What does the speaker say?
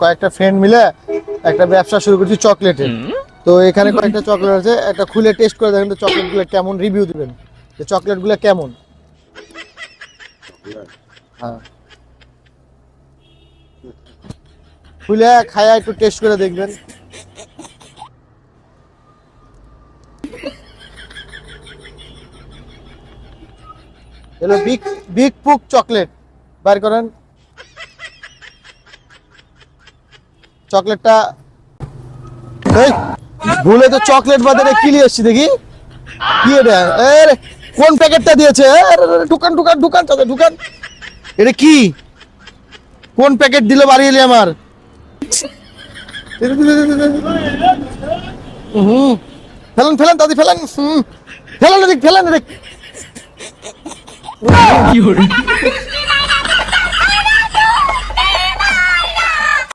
কয়েকটা ফ্রেন্ড মিলে একটা ব্যবসা শুরু করছি চকলেটের তো এখানে কয়েকটা চকলেট আছে একটা খুলে টেস্ট করে দেখেন তো চকলেটগুলো কেমন রিভিউ দিবেন। যে চকলেটগুলো কেমন? হ্যাঁ। খুলে খায়া একটু টেস্ট করে দেখবেন। এলো বিগ বিগ পুক চকলেট বার করেন। চকলেটটা ভুলে তো চকলেট বাজারে কি নিয়ে এসছি দেখি? কি এটা? কোন প্যাকেটটা দিয়েছে? ঢুকান ঢুকান ঢুকান, চাচা, ঢুকান। এটা কি? কোন প্যাকেট দিলে বাড়ি এলি আমার? হুম, ফেলেন ফেলেন, দাদি, ফেলেন। হুম, ফেলেন এদিক ফেলেন এদিক।